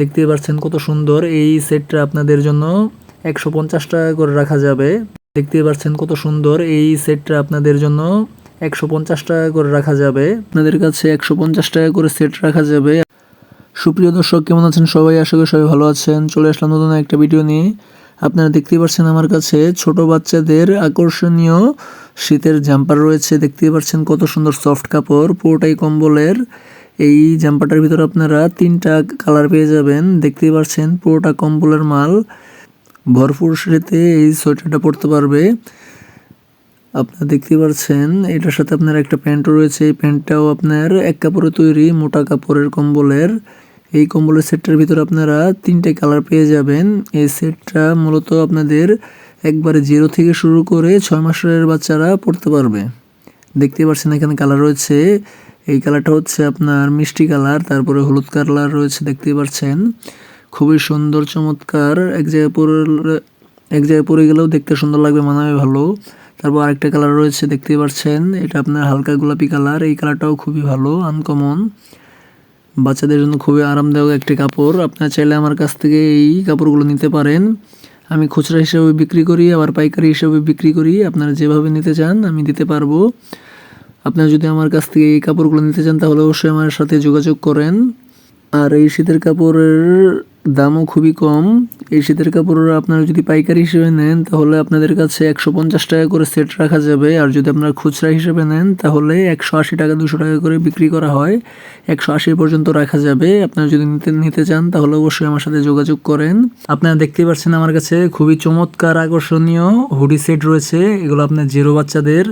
দেখতে পাচ্ছেন কত সুন্দর এই সেটটা আপনাদের জন্য। একশো পঞ্চাশ টাকা করে রাখা যাবে। দেখতে পাচ্ছেন কত সুন্দর এই সেটটা আপনাদের জন্য। একশো পঞ্চাশ টাকা করে রাখা যাবে। আপনাদের কাছে একশো পঞ্চাশ টাকা করে সেট রাখা যাবে। সুপ্রিয় দর্শক, কেমন আছেন সবাই? আশা করি সবাই ভালো আছেন। চলে আসলাম নতুন একটা ভিডিও নিয়ে। আপনারা দেখতেই পাচ্ছেন আমার কাছে ছোট বাচ্চাদের আকর্ষণীয় শীতের জাম্পার রয়েছে। দেখতেই পাচ্ছেন কত সুন্দর সফট কাপড়, পুরোটাই কম্বলের। এই জাম্পারটার ভিতরে আপনারা তিনটা কালার পেয়ে যাবেন। দেখতেই পাচ্ছেন পুরোটা কম্বলের মাল। ভরপুর শীতে এই সোয়েটারটা পরতে পারবে। আপনারা দেখতে পাচ্ছেন, এটার সাথে আপনার একটা প্যান্টও রয়েছে। এই প্যান্টটাও আপনার এক কাপড়ে তৈরি মোটা কাপড়ের কম্বলের। এই কম্বলের সেটটার ভিতরে আপনারা তিনটে কালার পেয়ে যাবেন। এই সেটটা মূলত আপনাদের একবারে জিরো থেকে শুরু করে ছয় মাসের বাচ্চারা পড়তে পারবে। দেখতে পাচ্ছেন এখানে কালার রয়েছে। এই কালারটা হচ্ছে আপনার মিষ্টি কালার, তারপরে হলুদ কালার রয়েছে দেখতে পাচ্ছেন। খুবই সুন্দর, চমৎকার। এক জায়গায় পরে এক জায়গায় পরে গেলেও দেখতে সুন্দর লাগবে মানাবে ভালো। তারপর আরেকটা কালার রয়েছে দেখতে পাচ্ছেন। এটা আপনার হালকা গোলাপি কালার, এই কালারটাও খুবই ভালো আনকমন বাচ্চাদের জন্য খুবই আরামদায়ক একটি কাপড়। আপনারা চাইলে আমার কাছ থেকে এই কাপড়গুলো নিতে পারেন। আমি খুচরা হিসেবে বিক্রি করি, আবার পাইকারি হিসেবে বিক্রি করি। আপনারা যেভাবে নিতে চান, আমি দিতে পারব। আপনারা যদি আমার কাছ থেকে এই কাপড়গুলো নিতে চান, তাহলে অবশ্যই আমার সাথে যোগাযোগ করেন। আর এই শীতের কাপড়ের দামও খুবই কম। এই শীতের কাপড় আপনারা যদি পাইকারি হিসেবে নেন, তাহলে আপনাদের কাছে একশো পঞ্চাশ টাকা করে সেট রাখা যাবে। আর যদি আপনারা খুচরা হিসেবে নেন, তাহলে একশো আশি টাকা, দুশো টাকা করে বিক্রি করা হয়। একশো আশি পর্যন্ত রাখা যাবে। আপনারা যদি নিতে নিতে চান, তাহলে অবশ্যই আমার সাথে যোগাযোগ করেন। আপনারা দেখতে পাচ্ছেন আমার কাছে খুবই চমৎকার আকর্ষণীয় হুডি সেট রয়েছে। এগুলো আপনার জিরো বাচ্চাদের।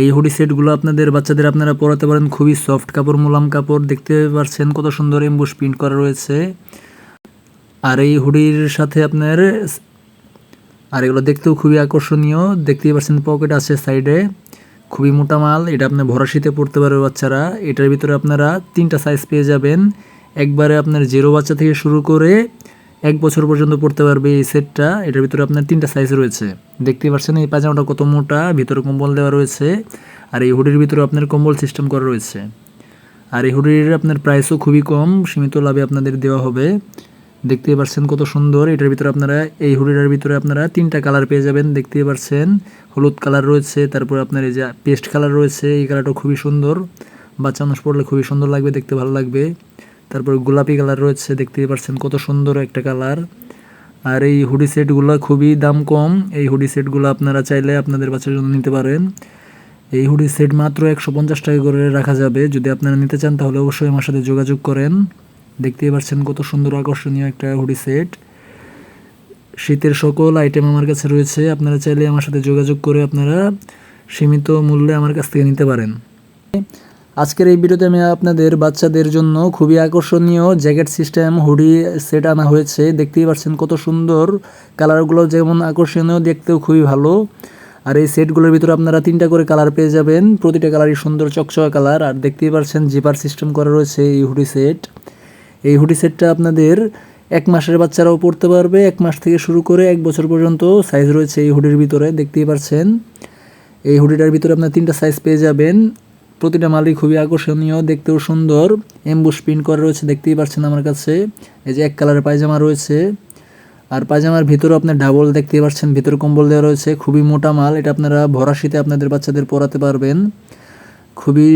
এই হুডি সেটগুলো আপনাদের বাচ্চাদের আপনারা পরাতে পারেন। খুবই সফট কাপড়, মোলাম কাপড়। দেখতে পাচ্ছেন কত সুন্দর এমবুশ প্রিন্ট করা রয়েছে। আর এই হুডির সাথে আপনার আর এগুলো দেখতেও খুবই আকর্ষণীয়। দেখতেই পাচ্ছেন পকেট আছে সাইডে খুবই মোটা মাল, এটা আপনার ভরা শীতে পড়তে পারবে বাচ্চারা। এটার ভিতরে আপনারা তিনটা সাইজ পেয়ে যাবেন। একবারে আপনার জিরো বাচ্চা থেকে শুরু করে এক বছর পর্যন্ত পড়তে পারবে এই সেটটা। এটার ভিতরে আপনার তিনটা সাইজ রয়েছে। দেখতে পাচ্ছেন, এই পাজামাটা কত মোটা, ভিতরে কম্বল দেওয়া রয়েছে, আর এই হুডির ভিতরে আপনার কম্বল সিস্টেম করা রয়েছে। আর এই হুডির আপনার প্রাইসও খুবই কম, সীমিত লাভে আপনাদের দেওয়া হবে। দেখতে পাচ্ছেন কত সুন্দর, এটার ভিতরে আপনারা, এই হুডিটার ভিতরে আপনারা তিনটা কালার পেয়ে যাবেন দেখতে পাচ্ছেন। হলুদ কালার রয়েছে, তারপর আপনার এই যে পেস্ট কালার রয়েছে, এই কালারটা খুবই সুন্দর। বাচ্চা মানুষ পড়লে খুবই সুন্দর লাগবে, দেখতে ভালো লাগবে। তারপর গোলাপি কালার রয়েছে, দেখতেই পাচ্ছেন কত সুন্দর একটা কালার। আর এই হুডি সেটগুলো খুবই দাম কম। এই হুডি সেটগুলো আপনারা চাইলে আপনাদের বাচ্চার জন্য নিতে পারেন। এই হুডি সেট মাত্র একশো পঞ্চাশ টাকা করে রাখা যাবে। যদি আপনারা নিতে চান তাহলে অবশ্যই আমার সাথে যোগাযোগ করেন। দেখতেই পাচ্ছেন কত সুন্দর আকর্ষণীয় একটা হুডি সেট। শীতের সকল আইটেম আমার কাছে রয়েছে। আপনারা চাইলে আমার সাথে যোগাযোগ করে আপনারা সীমিত মূল্যে আমার কাছ থেকে নিতে পারেন। আজকের এই ভিডিওতে আমি আপনাদের বাচ্চাদের জন্য খুবই আকর্ষণীয় জ্যাকেট সিস্টেম, হুডি সেট আনা হয়েছে। দেখতেই পাচ্ছেন কত সুন্দর। কালারগুলো যেমন আকর্ষণীয়, দেখতেও খুবই ভালো। আর এই সেটগুলোর ভিতরে আপনারা তিনটা করে কালার পেয়ে যাবেন। প্রতিটা কালারই সুন্দর চকচকা কালার। আর দেখতেই পাচ্ছেন জিপার সিস্টেম করা রয়েছে এই হুডি সেট। এই হুডি সেটটা আপনাদের এক মাসের বাচ্চারাও পড়তে পারবে। এক মাস থেকে শুরু করে এক বছর পর্যন্ত সাইজ রয়েছে এই হুডির ভিতরে। দেখতেই পাচ্ছেন। এই হুডিটার ভিতরে আপনার তিনটা সাইজ পেয়ে যাবেন। প্রতিটা মালই খুবই আকর্ষণীয়, দেখতেও সুন্দর। এমবুশ প্রিন্ট করা রয়েছে, দেখতেই পাচ্ছেন আমার কাছে। এই যে এক কালারের পায়জামা রয়েছে। আর পায়জামার ভিতরে আপনার ডাবল দেখতেই পাচ্ছেন, ভিতরে কম্বল দেওয়া রয়েছে। খুবই মোটা মাল, এটা আপনারা ভরা শীতে আপনাদের বাচ্চাদের পরাতে পারবেন। খুবই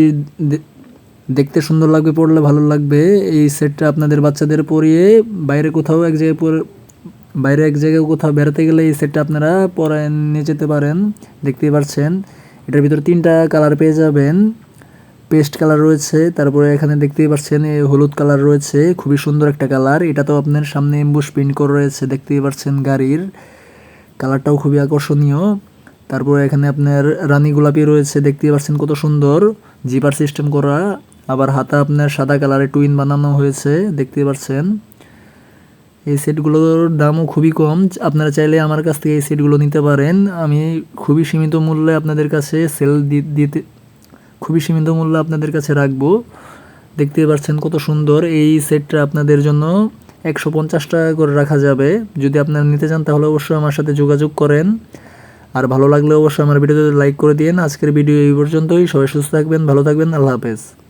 দেখতে সুন্দর লাগবে পড়লে ভালো লাগবে। এই সেটটা আপনাদের বাচ্চাদের পরিয়ে বাইরে কোথাও এক জায়গায় পরে বাইরে এক জায়গায় কোথাও বেড়াতে গেলে এই সেটটা আপনারা পরে নিয়ে যেতে পারেন, দেখতেই পাচ্ছেন। এটার ভিতরে তিনটা কালার পেয়ে যাবেন। পেস্ট কালার রয়েছে, তারপরে এখানে দেখতেই পাচ্ছেন হলুদ কালার রয়েছে, খুবই সুন্দর একটা কালার। এটা তো আপনার সামনে এম্বুশ প্রিন্ট করে রয়েছে, দেখতেই পাচ্ছেন গাড়ির। কালারটাও খুবই আকর্ষণীয়। তারপরে এখানে আপনার রানী গোলাপি রয়েছে, দেখতেই পাচ্ছেন কত সুন্দর। জিপার সিস্টেম করা, আবার হাতা আপনার সাদা কালারে টুইন বানানো হয়েছে দেখতে পাচ্ছেন। এই সেটগুলোর দামও খুবই কম, আপনারা চাইলে আমার কাছ থেকে এই সেটগুলো নিতে পারেন। আমি খুবই সীমিত মূল্যে আপনাদের কাছে সেল দিতে খুবই সীমিত মূল্য আপনাদের কাছে রাখব। দেখতে পাচ্ছেন কত সুন্দর এই সেটটা আপনাদের জন্য একশো পঞ্চাশ টাকা করে রাখা যাবে। যদি আপনারা নিতে চান তাহলে অবশ্যই আমার সাথে যোগাযোগ করেন। আর ভালো লাগলে অবশ্যই আমার ভিডিওতে লাইক করে দিন আজকের ভিডিও এই পর্যন্তই। সবাই সুস্থ থাকবেন, ভালো থাকবেন। আল্লাহ হাফেজ।